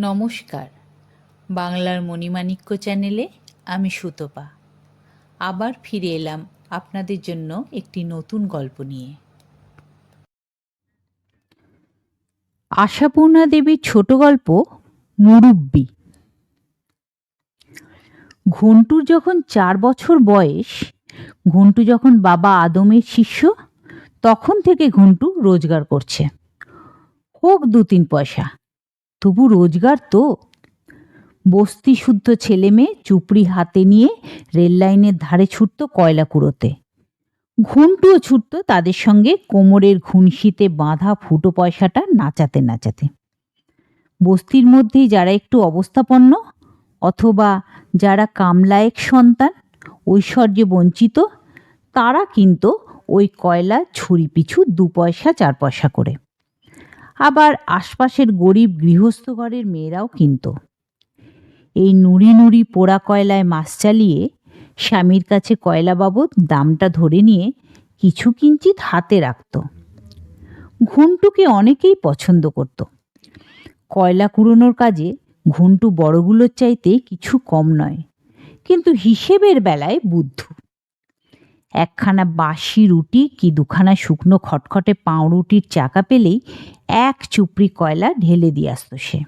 নমস্কার। বাংলার মণিমাণিক্য চ্যানেলে আমি সুতপা। আবার ফিরে এলাম আপনাদের জন্য একটি নতুন গল্প নিয়ে। আশাপূর্ণা দেবীর ছোট গল্প মুরব্বি। ঘন্টুর যখন চার বছর বয়স, ঘন্টু যখন বাবা আদমের শিষ্য, তখন থেকে ঘন্টু রোজগার করছে। হোক দু তিন পয়সা। তবু রোজগার তো। বস্তি শুদ্ধ ছেলে মেয়ে চুপড়ি হাতে নিয়ে রেল লাইনের ধারে ছুটত কয়লা কুড়োতে। ঘুন্টুও ছুটত তাদের সঙ্গে কোমরের ঘুনশিতে বাঁধা ফুটো পয়সাটা নাচাতে নাচাতে। বস্তির মধ্যেই যারা একটু অবস্থাপন্ন অথবা যারা কামলায়েক সন্তান, ঐশ্বর্যে বঞ্চিত, তারা কিন্তু ওই কয়লা ছুরি পিছু দু পয়সা, চার পয়সা করে। আবার আশপাশের গরিব গৃহস্থ ঘরের মেয়েরাও কিনত। এই নুড়ি নুড়ি পোড়া কয়লায় মাছ চালিয়ে স্বামীর কাছে কয়লা বাবদ দামটা ধরে নিয়ে কিছু কিঞ্চিত হাতে রাখত। ঘুন্টুকে অনেকেই পছন্দ করত। কয়লা কুড়োনোর কাজে ঘুন্টু বড়গুলোর চাইতে কিছু কম নয়, কিন্তু হিসেবের বেলায় বুদ্ধ। একখানা বাসি রুটি কি দুখানা শুকনো খটখটে পাউরুটির চাকা পেলেই এক চুপড়ি কয়লা ঢেলে দিয়ে আসতো সে।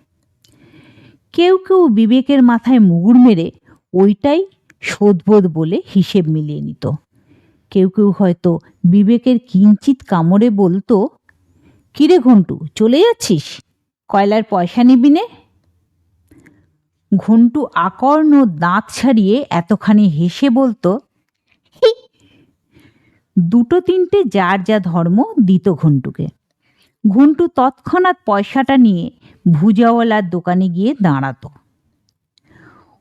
কেউ কেউ বিবেকের মাথায় মুগুর মেরে ওইটাই শোধবোধ বলে হিসেব মিলিয়ে নিত। কেউ কেউ হয়তো বিবেকের কিঞ্চিত কামড়ে বলতো, কিরে ঘন্টু, চলে যাচ্ছিস? কয়লার পয়সা নিবি নে? ঘন্টু আকর্ণ দাঁত ছাড়িয়ে এতখানি হেসে বলতো। দুটো তিনটে যার যা ধর্ম দিত ঘন্টুকে। ঘন্টু তৎক্ষণাৎ পয়সাটা নিয়ে ভুজাওয়ালার দোকানে গিয়ে দাঁড়াতো।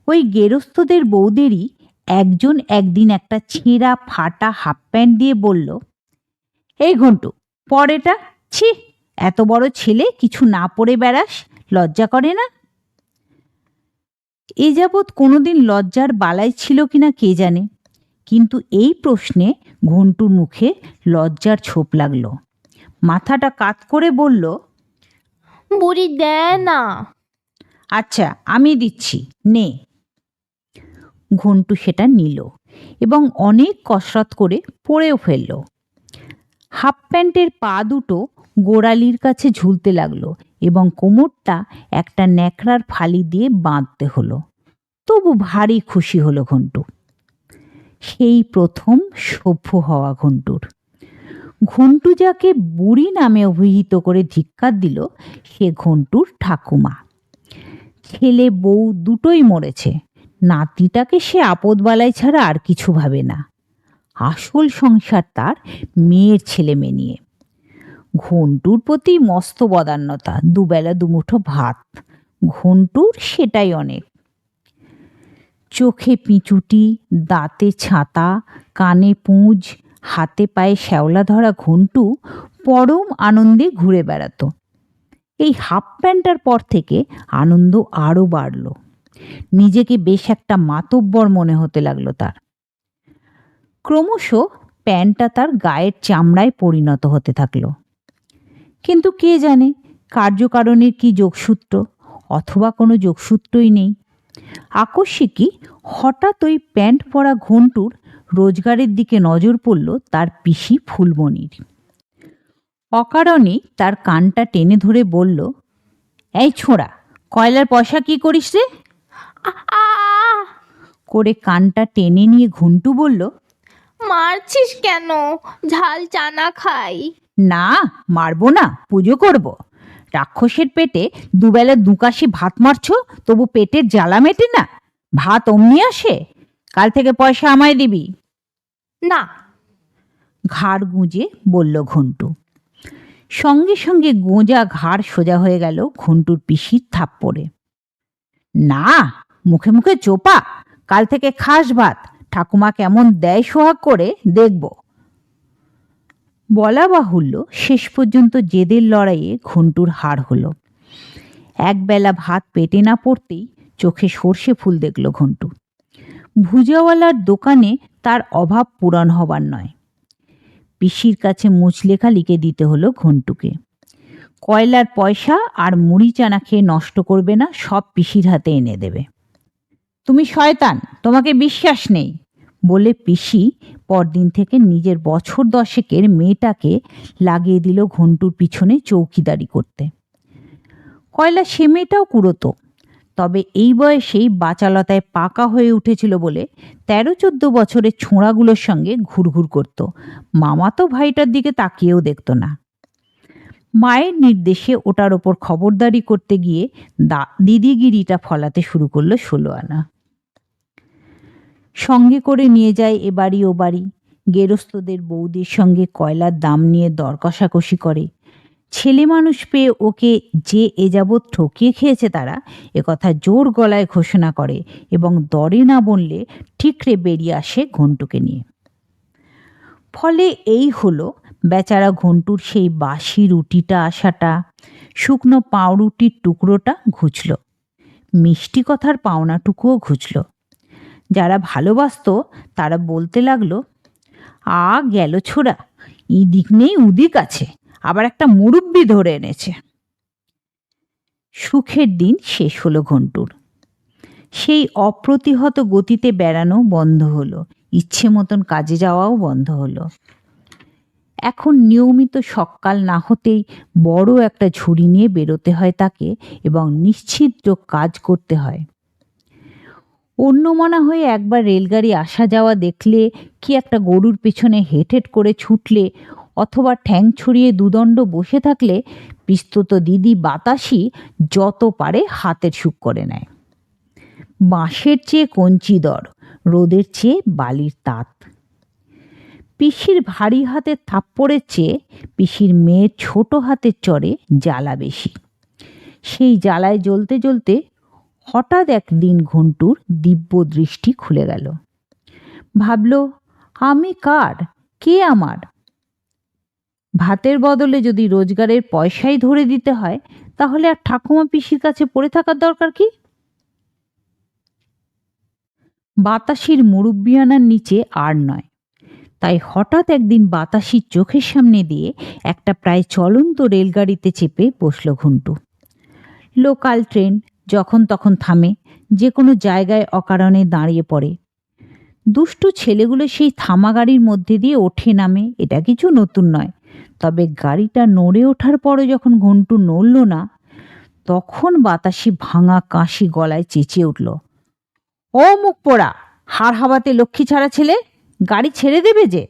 ওই গেরস্থদের বউদেরই একজন একদিন একটা ছেঁড়া ফাটা হাফ প্যান্ট দিয়ে বলল, এই ঘন্টু পরেটা ছি, এত বড় ছেলে, কিছু না পরে বেড়াস, লজ্জা করে না? এ যাবৎ কোনোদিন লজ্জার বালাই ছিল কিনা কে জানে, কিন্তু এই প্রশ্নে ঘন্টুর মুখে লজ্জার ছোপ লাগল। মাথাটা কাত করে বলল বুড়ি দেয় না। আচ্ছা আমি দিচ্ছি নে। ঘন্টু সেটা নিল এবং অনেক কসরত করে পড়েও ফেলল। হাফ প্যান্টের পা দুটো গোড়ালির কাছে ঝুলতে লাগল এবং কোমরটা একটা ন্যাকড়ার ফালি দিয়ে বাঁধতে হলো। তবু ভারী খুশি হলো ঘন্টু। সেই প্রথম সভ্য হওয়া ঘন্টুর। ঘন্টু যাকে বুড়ি নামে অভিহিত করে ধিক্কার দিল, সে ঘন্টুর ঠাকুমা। ছেলে বউ দুটোই মরেছে, নাতিটাকে সে আপদবালাই ছাড়া আর কিছু ভাবে না। আসল সংসার তার মেয়ের ছেলে মেয়ে নিয়ে। ঘন্টুর প্রতি মস্ত বদান্যতা, দুবেলা দুমুঠো ভাত। ঘন্টুর সেটাই অনেক। চোখে পিঁচুটি, দাঁতে ছাতা, কানে পুঁজ, হাতে পায়ে শ্যাওলা ধরা ঘন্টু পরম আনন্দে ঘুরে বেড়াতো। এই হাফ প্যান্টার পর থেকে আনন্দ আরও বাড়ল। নিজেকে বেশ একটা মাতব্বর মনে হতে লাগল তার। ক্রমশ প্যান্টটা তার গায়ের চামড়ায় পরিণত হতে থাকল। কিন্তু কে জানে কার্যকারণের কি যোগসূত্র অথবা কোনো যোগসূত্রই নেই। আকস্মিকই হঠাৎ ওই প্যান্ট পরা ঘন্টুর রোজগারের দিকে নজর পড়ল তার পিসি ফুলমণির। অকারণে তার কানটা টেনে ধরে বলল এই ছোঁড়া কয়লার পয়সা কি করিস রে? করে কানটা টেনে নিয়ে ঘুন্টু বলল মারছিস কেন? ঝাল চানা খাই? না মারবো না পুজো করব। রাক্ষসের পেটে দুবেলা দুকাশি ভাত মারছো? তবু পেটের জ্বালা মেটে না? ভাত অমনি আসে? কাল থেকে পয়সা আমায় দিবি। না। ঘাড় গুঁজে বলল ঘন্টু। সঙ্গে সঙ্গে গোঁজা ঘাড় সোজা হয়ে গেল ঘন্টুর পিসির থাপ্পড়ে। না মুখে মুখে চোপা। কাল থেকে খাস ভাত। ঠাকুমা কেমন দেয় সোহাগ করে দেখব। বলা বাহুল্য শেষ পর্যন্ত জেদের লড়াইয়ে ঘন্টুর হার হলো। একবেলা ভাত পেটে না পড়তেই চোখে সর্ষে ফুল দেখল ঘন্টু। ভুজাওয়ালার দোকানে তার অভাব পূরণ হবার নয়। পিসির কাছে মুচলেখা লিখে দিতে হলো ঘন্টুকে। কয়লার পয়সা আর মুড়ি চানা খেয়ে নষ্ট করবে না সব পিসির হাতে এনে দেবে। তুমি শয়তান, তোমাকে বিশ্বাস নেই, বলে পিসি পরদিন থেকে নিজের বছর দশেকের মেয়েটাকে লাগিয়ে দিল ঘন্টুর পিছনে চৌকিদারি করতে। কয়লা, সে মেয়েটাও কুড়োতো। তবে এই বয়সেই বাচালতায় পাকা হয়ে উঠেছিল বলে তেরো, চোদ্দ বছরের ছোঁড়াগুলোর সঙ্গে ঘুরঘুর করত। মামাতো ভাইটার দিকে তাকিয়েও দেখতো না। মায়ের নির্দেশে ওটার ওপর খবরদারি করতে গিয়ে দা, দিদিগিরিটা ফলাতে শুরু করল ষোলো আনা। সঙ্গে করে নিয়ে যায় এ বাড়ি ও বাড়ি। গেরস্তদের বৌদির সঙ্গে কয়লার দাম নিয়ে দর কষাকষি করে। ছেলে মানুষ পেয়ে ওকে যে এ যাবৎ ঠকিয়ে খেয়েছে তারা একথা জোর গলায় ঘোষণা করে এবং দরে না বললে ঠিকরে বেরিয়ে আসে ঘন্টুকে নিয়ে। ফলে এই হলো বেচারা ঘন্টুর সেই বাসি রুটিটা আসাটা। শুকনো পাউরুটির টুকরোটা ঘুচল। মিষ্টি কথার পাওনাটুকুও ঘুচল। যারা ভালোবাসতো, তারা বলতে লাগল, আ গেল ছোড়া ইদিক নেই উদিক আছে, আবার একটা মুরব্বি ধরে এনেছে। সুখের দিন শেষ হলো ঘন্টুর। সেই অপ্রতিহত গতিতে বেড়ানো বন্ধ হলো, ইচ্ছে মতন কাজে যাওয়াও বন্ধ হলো। এখন নিয়মিত সকাল না হতেই বড় একটা ঝুড়ি নিয়ে বেরোতে হয় তাকে এবং নিশ্চিদ্র কাজ করতে হয়। অন্য মনা হয়ে একবার রেলগাড়ি আসা যাওয়া দেখলে কি একটা গরুর পেছনে হেট হেট করে ছুটলে অথবা ঠ্যাং ছড়িয়ে দুদণ্ড বসে থাকলে পিস্তুত দিদি বাতাসি যত পারে হাতের সুখ করে নেয়। বাঁশের চেয়ে কঞ্চি দর, রোদের চেয়ে বালির তাঁত। পিসির ভারী হাতের থাপ্পড়ের চেয়ে পিসির মেয়ের ছোট হাতের চড়ে জ্বালা বেশি। সেই জ্বালায় জ্বলতে জ্বলতে হঠাৎ একদিন ঘন্টুর দিব্য দৃষ্টি খুলে গেল। ভাবল, আমি কার? কে আমার? ভাতের বদলে যদি রোজগারের পয়সাই ধরে দিতে হয়, তাহলে আর ঠাকুমা পিসির কাছে পড়ে থাকার দরকার কি? বাতাসির মুরব্বিয়ানার নিচে আর নয়। তাই হঠাৎ একদিন বাতাসির চোখের সামনে দিয়ে একটা প্রায় চলন্ত রেলগাড়িতে চেপে বসল ঘুন্টু। লোকাল ট্রেন যখন তখন থামে যে কোনো জায়গায় অকারণে দাঁড়িয়ে পড়ে। দুষ্টু ছেলেগুলো সেই থামা গাড়ির মধ্যে দিয়ে ওঠে নামে, এটা কিছু নতুন নয়। তবে গাড়িটা নড়ে ওঠার পরও যখন ঘন্টু নড়ল না, তখন বাতাসি ভাঙা কাশি গলায় চেঁচিয়ে উঠল, ও মুখ পোড়া, হাড় হাওয়াতে লক্ষ্মী ছাড়া ছেলে, গাড়ি ছেড়ে দেবে যে?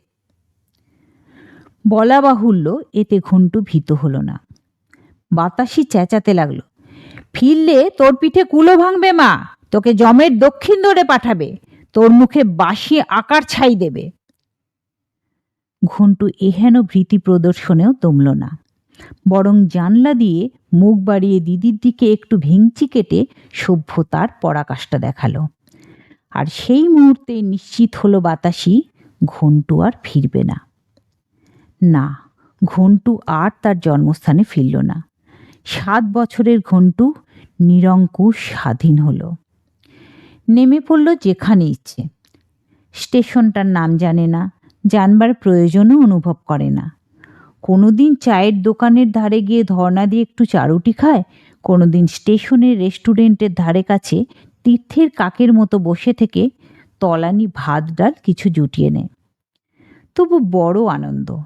বলা বাহুল্য, এতে ঘন্টু ভীত হলো না। বাতাসি চেঁচাতে লাগল ফিরলে তোর পিঠে কুলো ভাঙবে মা। তোকে জমের দক্ষিণ দৌড়ে পাঠাবে। তোর মুখে বাসি আকার ছাই দেবে। ঘন্টু এহেন ভীতি প্রদর্শনেও দমল না। বরং জানলা দিয়ে মুখ বাড়িয়ে দিদির দিকে একটু ভেঙচি কেটে সভ্যতার পরাকাষ্ঠা দেখাল। আর সেই মুহূর্তে নিশ্চিত হলো বাতাসি, ঘন্টু আর ফিরবে না। না, ঘন্টু আর তার জন্মস্থানে ফিরল না। সাত বছরের ঘন্টু নিরঙ্কুশ স্বাধীন হলো। নেমে পড়ল যেখানে ইচ্ছে। স্টেশনটার নাম জানে না, জানবার প্রয়োজনও অনুভব করে না। কোনোদিন চায়ের দোকানের ধারে গিয়ে ধর্না দিয়ে একটু চারুটি খায়, কোনোদিন স্টেশনের রেস্টুরেন্টের ধারে কাছে তীর্থের কাকের মতো বসে থেকে তলানি ভাত ডাল কিছু জুটিয়ে নেয়। তবু বড় আনন্দ।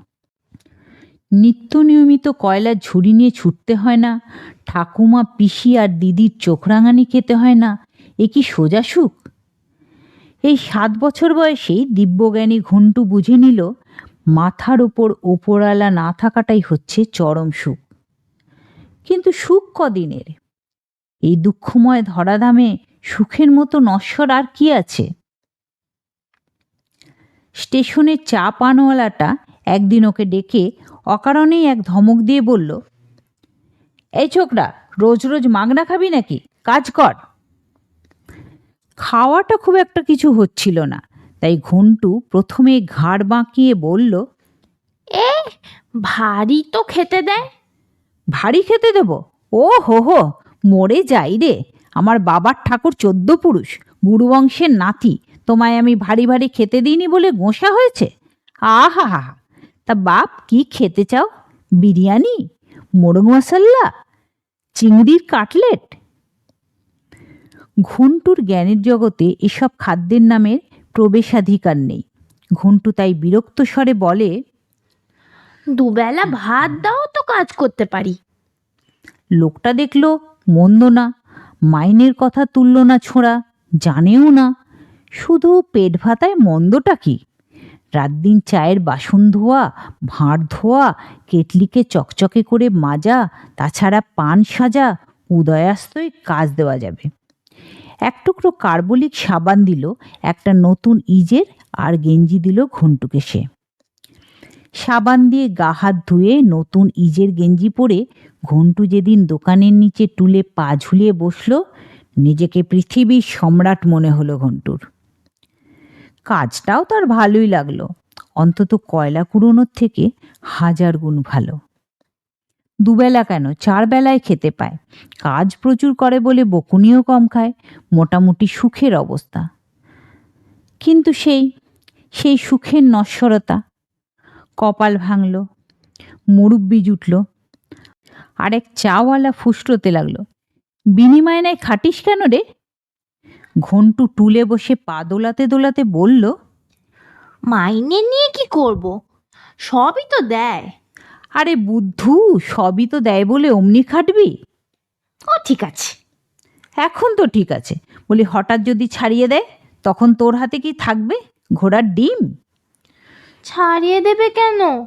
নিত্য নিয়মিত কয়লার ঝুড়ি নিয়ে ছুটতে হয় না, ঠাকুমা, পিসি আর দিদির চোখ রাঙানি খেতে হয় না, এ কি সোজা সুখ? এই সাত বছর বয়সেই দিব্যজ্ঞানী ঘন্টু বুঝে নিল, মাথার ওপর ওপরালা না থাকাটাই হচ্ছে চরম সুখ। কিন্তু সুখ কদিনের? এই দুঃখময় ধরাধামে সুখের মতো নশ্বর আর কি আছে? স্টেশনের চা পানওয়ালাটা একদিন ওকে ডেকে অকারণেই এক ধমক দিয়ে বলল এই ছোকরা রোজ রোজ মাগনা খাবি নাকি? কাজ কর। খাওয়াটা খুব একটা কিছু হচ্ছিল না তাই ঘন্টু প্রথমে ঘাড় বাঁকিয়ে বলল এ ভারী তো খেতে দেয়? ভারী খেতে দেব? ও হো হো মরে যাই রে আমার বাবার ঠাকুর চোদ্দ পুরুষ গুরুবংশের নাতি তোমায় আমি ভারী ভারী খেতে দিইনি বলে গোঁসা হয়েছে? আহা হা হা তা বাপ কি খেতে চাও? বিরিয়ানি? মোরগ মশাল্লা চিংড়ির কাটলেট? ঘুন্টুর জ্ঞানের জগতে এসব খাদ্যের নামের প্রবেশাধিকার নেই। ঘুন্টু তাই বিরক্ত স্বরে বলে দুবেলা ভাত দাও তো কাজ করতে পারি। লোকটা দেখল মন্দ না মাইনের কথা তুলল না ছোঁড়া জানেও না শুধু পেট ভাতায় মন্দটা কি? রাত দিন চায়ের বাসন ধোয়া, ভাঁড় ধোয়া, কেটলিকে চকচকে করে মাজা, তাছাড়া পান সাজা, উদয়াস্তই কাজ দেওয়া যাবে। এক টুকরো কার্বলিক সাবান দিল, একটা নতুন ইজের, আর গেঞ্জি দিল ঘন্টুকে সে। সাবান দিয়ে গা হাত ধুয়ে নতুন ইজের গেঞ্জি পরে ঘন্টু যেদিন দোকানের নিচে টুলে পা ঝুলিয়ে বসল, নিজেকে পৃথিবীর সম্রাট মনে হলো ঘন্টুর। কাজটাও তার ভালোই লাগল। অন্তত কয়লা কুড়োনোর থেকে হাজার গুণ ভালো। দুবেলা কেন? চার বেলায় খেতে পায়। কাজ প্রচুর করে বলে বকুনিও কম খায়। মোটামুটি সুখের অবস্থা। কিন্তু সেই সেই সুখের নশ্বরতা। কপাল ভাঙল, মুরব্বি জুটল, আরেক চাওয়ালা ফুসরোতে লাগল। বিনিময় নেয় খাটিস কেন রে? ঘন্টু টুলে বসে পা দোলাতে দোলাতে বলল মাইনে নিয়ে কি করব? সবই তো দেয়। আরে বুদ্ধু সবই তো দেয় বলে অমনি খাটবি? ও ঠিক আছে। এখন তো ঠিক আছে। বলি হঠাৎ যদি ছাড়িয়ে দেয় তখন তোর হাতে কি থাকবে? ঘোড়ার ডিম? ছাড়িয়ে দেবে কেন?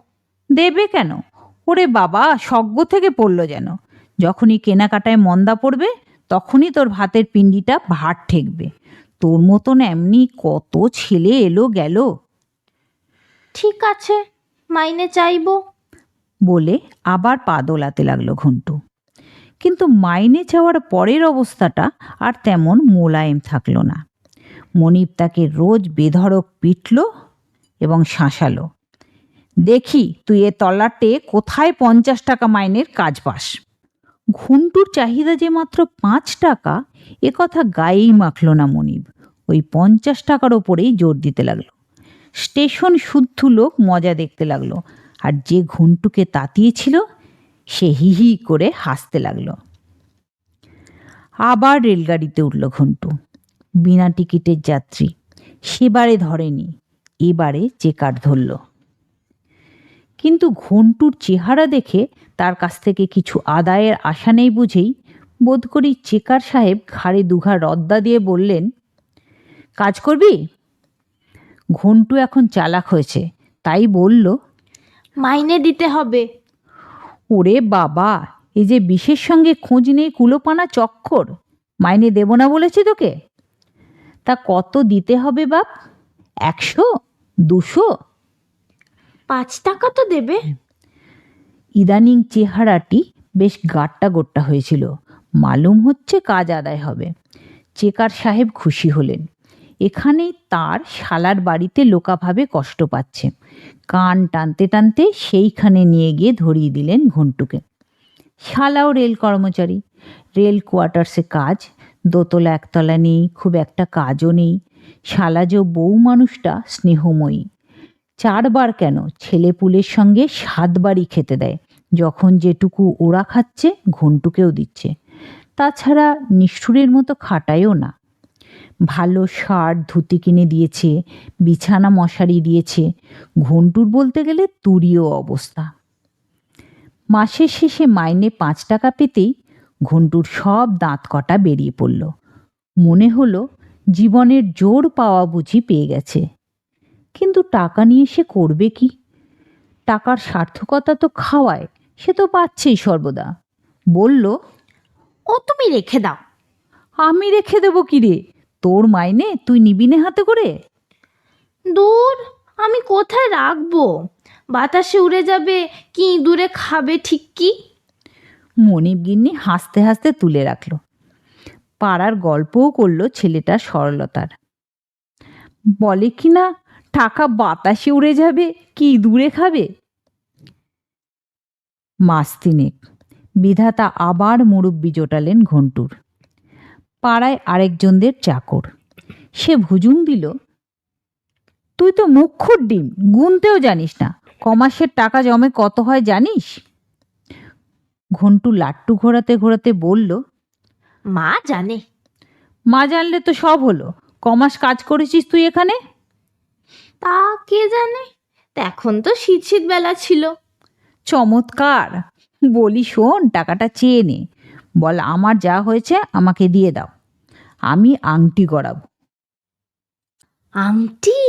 দেবে কেন? ওরে বাবা সজ্ঞ থেকে পড়ল যেন। যখনই কেনাকাটায় মন্দা পড়বে তখনই তোর ভাতের পিণ্ডিটা ভার ঠেকবে। তোর মতন এমনি কত ছেলে এলো গেল। ঠিক আছে মাইনে চাইব। বলে আবার পা দোলাতে লাগল ঘন্টু। কিন্তু মাইনে চাওয়ার পরের অবস্থাটা আর তেমন মোলায়েম থাকল না। মনিব তাকে রোজ বেধড়ক পিটল এবং শাঁসালো। দেখি তুই এ তলাটে কোথায় পঞ্চাশ টাকা মাইনের কাজ পাস। ঘুন্টুর চাহিদা যে মাত্র পাঁচ টাকা, এ কথা গায়েই মাখল না মনিব। ওই পঞ্চাশ টাকার ওপরেই জোর দিতে লাগল। স্টেশন শুদ্ধ লোক মজা দেখতে লাগল। আর যে ঘুন্টুকে তাতিয়েছিল, সে হি হি করে হাসতে লাগল। আবার রেলগাড়িতে উঠল ঘন্টু। বিনা টিকিটের যাত্রী। সেবারে ধরেনি, এবারে চেকার ধরল। কিন্তু ঘন্টুর চেহারা দেখে তার কাছ থেকে কিছু আদায়ের আশা নেই বুঝেই বোধ করি চেকার সাহেব ঘাড়ে দুঘা রদ্দা দিয়ে বললেন কাজ করবি? ঘন্টু এখন চালাক হয়েছে তাই বলল মাইনে দিতে হবে। ওরে বাবা এই যে বিশেষ সঙ্গে খোঁজ নেই কুলোপানা চক্কর মাইনে দেব না বলেছি তোকে? তা কত দিতে হবে বাপ? একশো? দুশো? পাঁচ টাকা তো দেবে। ইদানিং চেহারাটি বেশ গাট্টা গোট্টা হয়েছিল। মালুম হচ্ছে কাজ আদায় হবে। চেকার সাহেব খুশি হলেন। এখানেই তার শালার বাড়িতে লোকাভাবে কষ্ট পাচ্ছে। কান টানতে টানতে সেইখানে নিয়ে গিয়ে ধরিয়ে দিলেন ঘন্টুকে। শালাও রেল কর্মচারী। রেল কোয়ার্টার্সে কাজ। দোতলা একতলা নেই, খুব একটা কাজও নেই। শালাজ বউ মানুষটা স্নেহময়ী। চারবার কেন ছেলেপুলের সঙ্গে সাতবারই খেতে দেয়। যখন যেটুকু ওরা খাচ্ছে, ঘন্টুকেও দিচ্ছে। তাছাড়া নিষ্ঠুরের মতো খাটায়ও না। ভালো শার্ট ধুতি কিনে দিয়েছে, বিছানা মশারি দিয়েছে। ঘন্টুর বলতে গেলে তুরীয় অবস্থা। মাসের শেষে মাইনে পাঁচ টাকা পেতেই ঘন্টুর সব দাঁত কটা বেরিয়ে পড়ল। মনে হলো জীবনের জোর পাওয়া বুঝি পেয়ে গেছে। কিন্তু টাকা নিয়ে সে করবে কি? টাকার সার্থকতা তো খাওয়ায়। সে তো পাচ্ছেই সর্বদা। বলল ও তুমি রেখে দাও। আমি রেখে দেবো কি রে? তোর মাইনে তুই নিবি নে হাতে করে? দূর আমি কোথায় রাখব? বাতাসে উড়ে যাবে কি দূরে খাবে ঠিক কি? মনিব গিন্নি হাসতে হাসতে তুলে রাখল। পাড়ার গল্পও করল ছেলেটা সরলতার। বলে কি না টাকা বাতাসে উড়ে যাবে কি দূরে খাবে? মাস তিনেক। বিধাতা আবার মুরব্বি জোটালেন ঘন্টুর। পাড়ায় আরেকজনদের চাকর। সে ভুজুং দিল তুই তো মুখ্যর ডিম গুনতেও জানিস না। কমাসের টাকা জমে কত হয় জানিস? ঘন্টু লাট্টু ঘোরাতে ঘোরাতে বলল মা জানে। মা জানলে তো সব হলো। কমাস কাজ করেছিস তুই এখানে? তা কে জানে? এখন তো শীত শীত বেলা ছিল। চমৎকার। বলি শোন টাকাটা চেয়ে নে। বল আমার যা হয়েছে আমাকে দিয়ে দাও। আমি আংটি গড়াবো। আংটি?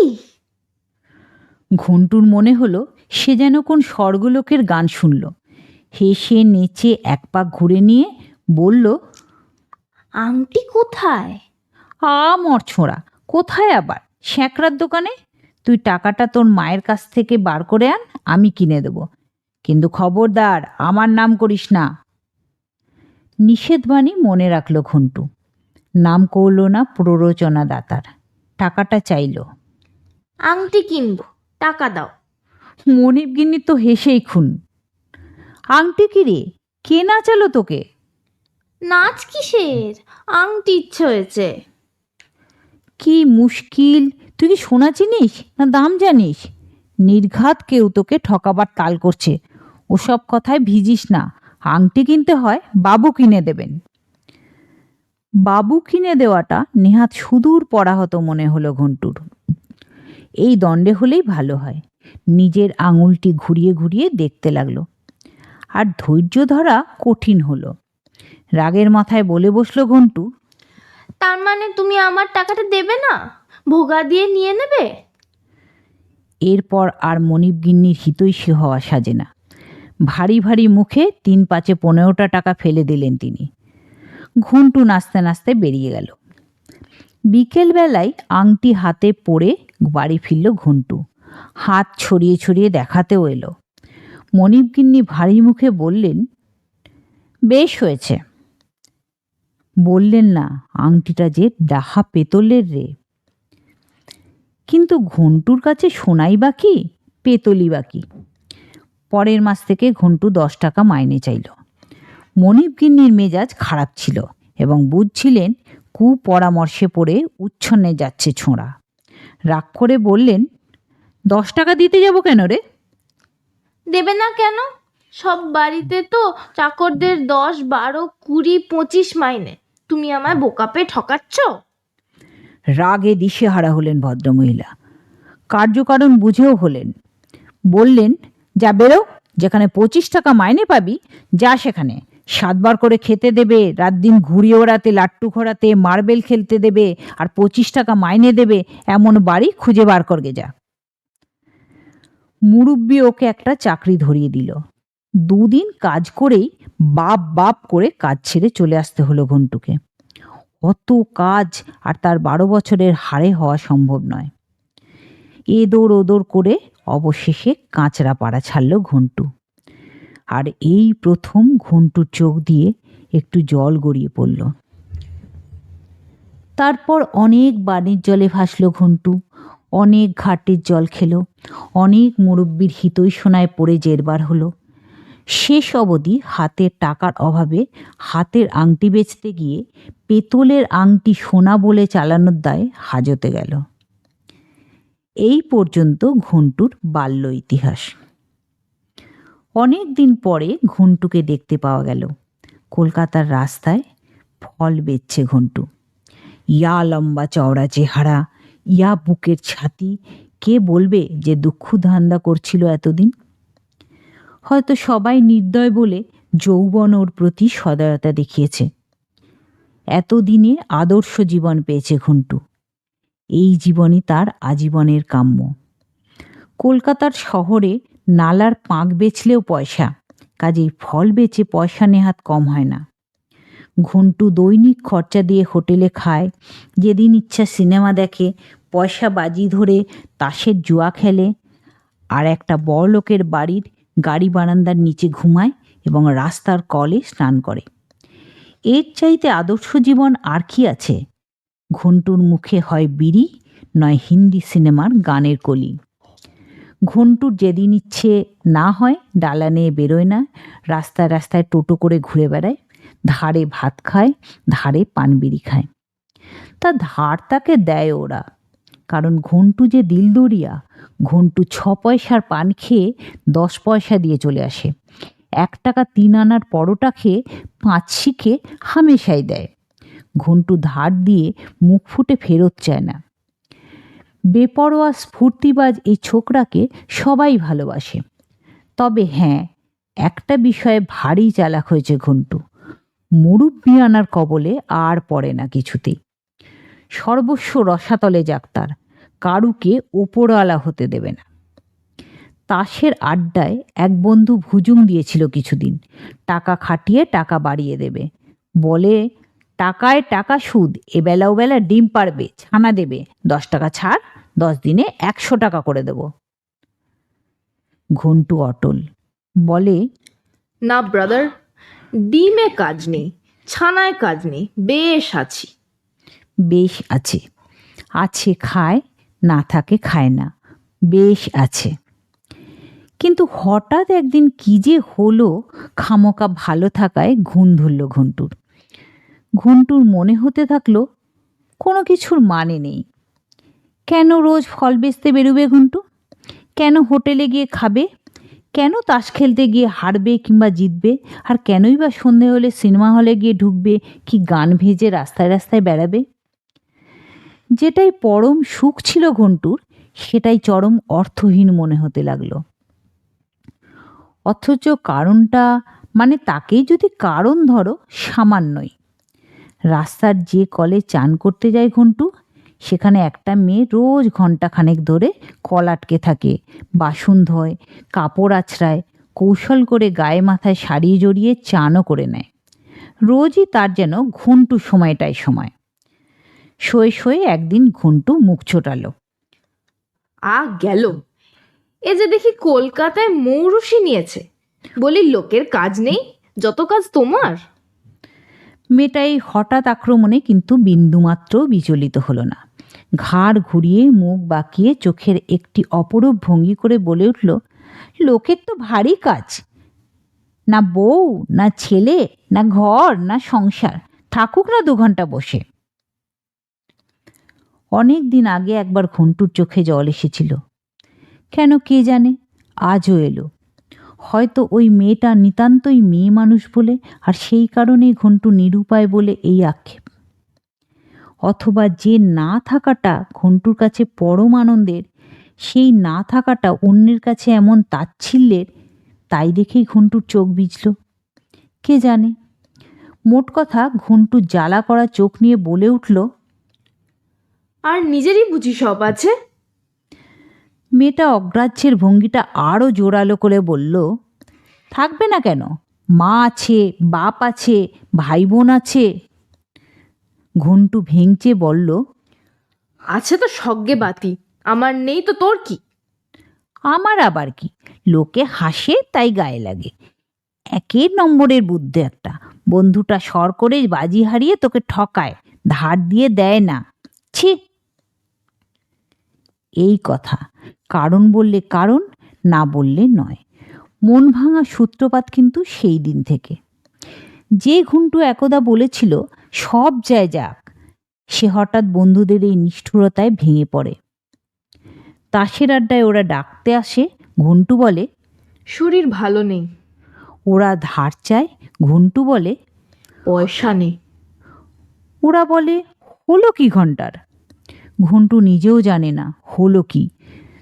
ঘন্টুর মনে হলো সে যেন কোন স্বর্গলোকের গান শুনল। হেসে নেচে এক পাক ঘুরে নিয়ে বলল আংটি কোথায়? আ মরছোড়া কোথায় আবার? স্যাঁকড়ার দোকানে? তুই টাকাটা তোর মায়ের কাছ থেকে বার করে আন আমি কিনে দেব। কিন্তু খবরদার আমার নাম করিস না। নিষেধবাণী মনে রাখল ঘন্টু। নাম করল না প্ররোচনা দাতার টাকাটা চাইলো। আংটি কিনবো টাকা দাও। মনিব গিন্নি তো হেসেই খুন। আংটি কি রে? কে নাচালো তোকে? নাচ কিসের? আংটি ইচ্ছে হয়েছে। কি মুশকিল? তুই কি সোনা চিনিস না দাম জানিস? নির্ঘাত কেউ তোকে ঠকাবার তাল করছে। ওসব কথায় ভিজিস না। আংটি কিনতে হয় বাবু কিনে দেবেন। বাবু কিনে দেওয়াটা নেহাত সুদূর পড়া হতো মনে হলো ঘন্টুর। এই দণ্ডে হলেই ভালো হয়। নিজের আঙুলটি ঘুরিয়ে ঘুরিয়ে দেখতে লাগল। আর ধৈর্য ধরা কঠিন হলো। রাগের মাথায় বলে বসল ঘন্টু তার মানে তুমি আমার টাকাটা দেবে না? ভোগা দিয়ে নিয়ে নেবে? এরপর আর মনিব গিন্নির হিতৈষী হওয়া সাজে না। ভারী ভারী মুখে তিন পাঁচে পনেরোটা টাকা ফেলে দিলেন তিনি। ঘুন্টু নাচতে নাচতে বেরিয়ে গেল। বিকেলবেলায় আংটি হাতে পড়ে বাড়ি ফিরল ঘুন্টু। হাত ছড়িয়ে ছড়িয়ে দেখাতেও এলো। মনিবগিন্নি ভারী মুখে বললেন, বেশ হয়েছে। বললেন, না, আংটিটা যে ডাহা পেতলের রে। কিন্তু ঘন্টুর কাছে শোনাই বাকি, পেতলি বাকি? পরের মাস থেকে ঘন্টু দশ টাকা মাইনে চাইল। মনিব গিন্নির মেজাজ খারাপ ছিল এবং বুঝছিলেন কুপরামর্শে পড়ে উচ্ছন্নে যাচ্ছে ছোঁড়া। রাগ করে বললেন দশ টাকা দিতে যাব কেন রে? দেবে না কেন? সব বাড়িতে তো চাকরদের দশ বারো কুড়ি পঁচিশ মাইনে। তুমি আমায় বোকাপে ঠকাচ্ছ? রাগে দিশেহারা হলেন ভদ্রমহিলা। কার্যকারণ বুঝেও হলেন। বললেন যা বেরো, যেখানে পঁচিশ টাকা মাইনে পাবি, যা সেখানে। সাতবার করে খেতে দেবে, রাত দিন ঘুরিয়ে ওড়াতে, লাট্টু ঘোরাতে, মার্বেল খেলতে দেবে, আর পঁচিশ টাকা মাইনে দেবে, এমন বাড়ি খুঁজে বার করগে যা। মুরব্বি ওকে একটা চাকরি ধরিয়ে দিল। দুদিন কাজ করেই বাপ বাপ করে কাজ ছেড়ে চলে আসতে হলো ঘন্টুকে। অত কাজ আর তার বারো বছরের হারে হওয়া সম্ভব নয়। এদোর ওদোর করে অবশেষে কাঁচরা পাড়া ছাড়ল ঘন্টু। আর এই প্রথম ঘন্টুর চোখ দিয়ে একটু জল গড়িয়ে পড়ল। তারপর অনেক বাণীর জলে ভাসল ঘন্টু, অনেক ঘাটের জল খেলো, অনেক মুরব্বির হিতৈষণায় পড়ে জেরবার হলো। শেষ অবধি হাতের টাকার অভাবে হাতের আংটি বেচতে গিয়ে পেতলের আংটি সোনা বলে চালানোর দায় হাজতে গেল। এই পর্যন্ত ঘুন্টুর বাল্য ইতিহাস। অনেক দিন পরে ঘুন্টুকে দেখতে পাওয়া গেল। কলকাতার রাস্তায় ফল বেচছে ঘন্টু। ইয়া লম্বা চওড়া চেহারা, ইয়া বুকের ছাতি, কে বলবে যে দুঃখ ধান্দা করছিল এতদিন? হয়তো সবাই নির্দয় বলে যৌবন ওর প্রতি সদয়তা দেখিয়েছে। এতদিনে আদর্শ জীবন পেয়েছে ঘন্টু। এই জীবনই তার আজীবনের কাম্য। কলকাতার শহরে নালার পাঁক বেচলেও পয়সা, কাজেই ফল বেচে পয়সা নেহাত কম হয় না। ঘন্টু দৈনিক খরচা দিয়ে হোটেলে খায়, যেদিন ইচ্ছা সিনেমা দেখে, পয়সা বাজি ধরে তাসের জুয়া খেলে, আর একটা বড়লোকের বাড়ির গাড়ি বারান্দার নিচে ঘুমায় এবং রাস্তার কলে স্নান করে। এর চাইতে আদর্শ জীবন আর কি আছে? ঘন্টুর মুখে হয় বিড়ি, নয় হিন্দি সিনেমার গানের কলি। ঘন্টুর যেদিন ইচ্ছে না হয়, ডালা নিয়ে বেরোয় না, রাস্তায় রাস্তায় টোটো করে ঘুরে বেড়ায়, ধারে ভাত খায়, ধারে পান বিড়ি খায়। তা ধার তাকে দেয় ওরা, কারণ ঘন্টু যে দিলদরিয়া, ঘন্টু ছ পয়সার পান খেয়ে দশ পয়সা দিয়ে চলে আসে। এক টাকা তিন আনার পরোটা খেয়ে পাঁচ শিখে হামেশাই দেয়। ঘন্টু ধার দিয়ে মুখ ফুটে ফেরত চায় না। বেপরোয়া স্ফূর্তিবাজ এই ছোকরাকে সবাই ভালোবাসে। তবে হ্যাঁ একটা বিষয়ে ভারী চালাক হয়েছে ঘন্টু। মুরব্বি আনার কবলে আর পড়ে না কিছুতেই। সর্বস্ব রসাতলে যাক তার, কারুকে ওপরওয়ালা হতে দেবে না। তাসের আড্ডায় এক বন্ধু ভুজুং দিয়েছিল কিছুদিন, টাকা খাটিয়ে টাকা বাড়িয়ে দেবে। বলে টাকায় টাকা সুদ এবেলা ওবেলা ডিম পারবে ছানা দেবে। দশ টাকা ছাড় দশ দিনে একশো টাকা করে দেব। ঘন্টু অটল বলে না ব্রাদার ডিমে কাজ নেই ছানায় কাজ নেই বেশ আছি। বেশ আছে। আছে খায় না থাকে খায় না বেশ আছে। কিন্তু হঠাৎ একদিন কি যে হলো খামোকা ভালো থাকায় ঘুম ধরল ঘন্টুর। ঘন্টুর মনে হতে থাকল, কোনো কিছুর মানে নেই। কেন রোজ ফল বেচতে বেরোবে ঘন্টু? কেন হোটেলে গিয়ে খাবে? কেন তাস খেলতে গিয়ে হারবে কিংবা জিতবে? আর কেনই বা সন্ধে হলে সিনেমা হলে গিয়ে ঢুকবে কি গান ভেজে রাস্তায় রাস্তায় বেড়াবে? যেটাই পরম সুখ ছিল ঘন্টুর, সেটাই চরম অর্থহীন মনে হতে লাগল। অথচ কারণটা মানে তাকেই যদি কারণ ধরো, সামান্যই। রাস্তার যে কলে চান করতে যায় ঘন্টু, সেখানে একটা মেয়ে রোজ ঘন্টাখানেক ধরে কল আটকে থাকে, বাসন ধোয়, কাপড় আছড়ায়, কৌশল করে গায়ে মাথায় শাড়ি জড়িয়ে চানও করে নেয়। রোজই তার যেন ঘন্টু সময়টাই সময়। শোয়ে শোয়ে একদিন ঘন্টু মুখ ছোটালো। আ গেল। এ যে দেখি কলকাতায় মৌরুষি নিয়েছে। বলি, লোকের কাজ নেই, যত কাজ তোমার। মেয়েটাই হঠাৎ আক্রমণে কিন্তু বিন্দুমাত্র বিচলিত হলো না। ঘাড় ঘুরিয়ে মুখ বাঁকিয়ে চোখের একটি অপরূপ ভঙ্গি করে বলে উঠল, লোকের তো ভারী কাজ। না বউ, না ছেলে, না ঘর, না সংসার। থাকুক না দু ঘণ্টা বসে। অনেক দিন আগে একবার ঘন্টুর চোখে জল এসেছিল। কেন কে জানে? আজও এলো। হয়তো ওই মেয়েটা নিতান্তই মেয়ে মানুষ বলে আর সেই কারণেই ঘন্টু নিরুপায় বলে এই আক্ষেপ। অথবা যে না থাকাটা ঘন্টুর কাছে পরম আনন্দের, সেই না থাকাটা অন্যের কাছে এমন তাচ্ছিল্যের, তাই দেখেই ঘন্টুর চোখ বিজল কে জানে? মোট কথা ঘন্টু জ্বালা করা চোখ নিয়ে বলে উঠল, আর নিজেরই বুঝি সব আছে? মেয়েটা অগ্রাহ্যের ভঙ্গিটা আরও জোরালো করে বলল থাকবে না কেন? মা আছে বাপ আছে ভাই বোন আছে। ঘন্টু ভেঙচে বলল আছে তো সজ্ঞে বাতি আমার নেই তো তোর কি? আমার আবার কি? লোকে হাসে তাই গায়ে লাগে। একের নম্বরের বুদ্ধি একটা। বন্ধুটা সর করে বাজি হারিয়ে তোকে ঠকায় ধার দিয়ে দেয় না। ছি! এই কথা। কারণ বললে কারণ না বললে নয়। মন ভাঙা সূত্রপাত কিন্তু সেই দিন থেকে। যে ঘুন্টু একদা বলেছিল সব যায় যাক সে হঠাৎ বন্ধুদের এই নিষ্ঠুরতায় ভেঙে পড়ে। তাসের আড্ডায় ওরা ডাকতে আসে ঘন্টু বলে শরীর ভালো নেই। ওরা ধার চায় ঘন্টু বলে পয়সা নেই। ওরা বলে হলো কি ঘণ্টার? ঘন্টু নিজেও জানে না হলো কি।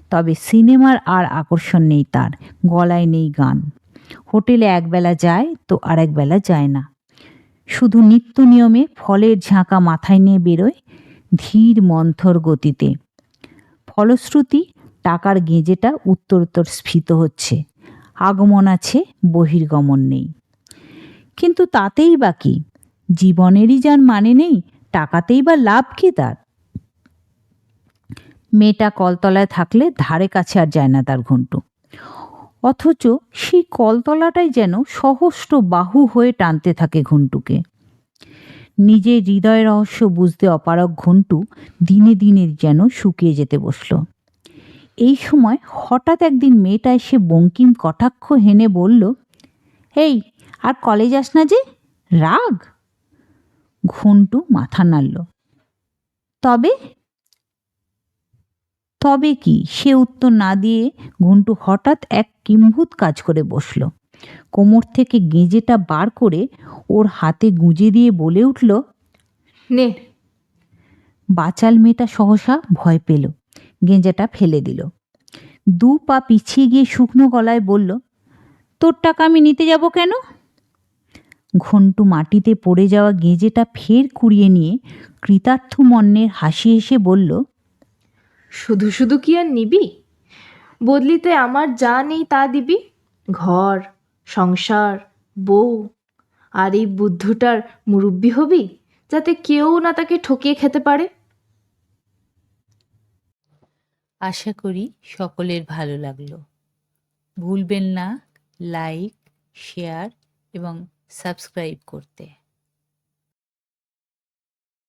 তবে সিনেমার আর আকর্ষণ নেই তার, গলায় নেই গান। হোটেলে একবেলা যায় তো আর একবেলা যায় না। শুধু নিত্য নিয়মে ফলের ঝাঁকা মাথায় নিয়ে বেরোয় ধীর মন্থর গতিতে। ফলশ্রুতি টাকার গেঁজেটা উত্তরোত্তর স্ফীত হচ্ছে। আগমন আছে, বহির্গমন নেই। কিন্তু তাতেই বা কি? জীবনেরই যার মানে নেই, টাকাতেই বা লাভ কি তার? মেয়েটা কলতলায় থাকলে ধারে কাছে আর যায় না তার ঘন্টু। অথচ সেই কলতলাটাই যেন সহস্র বাহু হয়ে টানতে থাকে ঘন্টুকে। নিজের হৃদয় রহস্য বুঝতে অপারক ঘন্টু দিনে দিনে যেন শুকিয়ে যেতে বসল। এই সময় হঠাৎ একদিন মেয়েটা এসে বঙ্কিম কটাক্ষ হেনে বলল এই আর কলেজ আস না যে? রাগ? ঘন্টু মাথা নাড়ল, তবে তবে কি সে উত্তর না দিয়ে ঘন্টু হঠাৎ এক কিম্ভূত কাজ করে বসল। কোমর থেকে গেঁজেটা বার করে ওর হাতে গুঁজে দিয়ে বলে উঠল নে। বাচাল মেয়েটা সহসা ভয় পেল। গেঁজাটা ফেলে দিল। দু পা পিছিয়ে গিয়ে শুকনো গলায় বলল তোর টাকা আমি নিতে যাব কেন? ঘন্টু মাটিতে পড়ে যাওয়া গেঁজেটা ফের কুড়িয়ে নিয়ে কৃতার্থ মন্যের হাসি এসে বলল শুধু শুধু কি আর নিবি? বদলিতে আমার যা নেই তা দিবি? ঘর, সংসার, বউ, আর এই বুদ্ধটার মুরব্বি হবি, যাতে কেউ না তাকে ঠকিয়ে খেতে পারে? আশা করি সকলের ভালো লাগল। ভুলবেন না লাইক শেয়ার এবং সাবস্ক্রাইব করতে।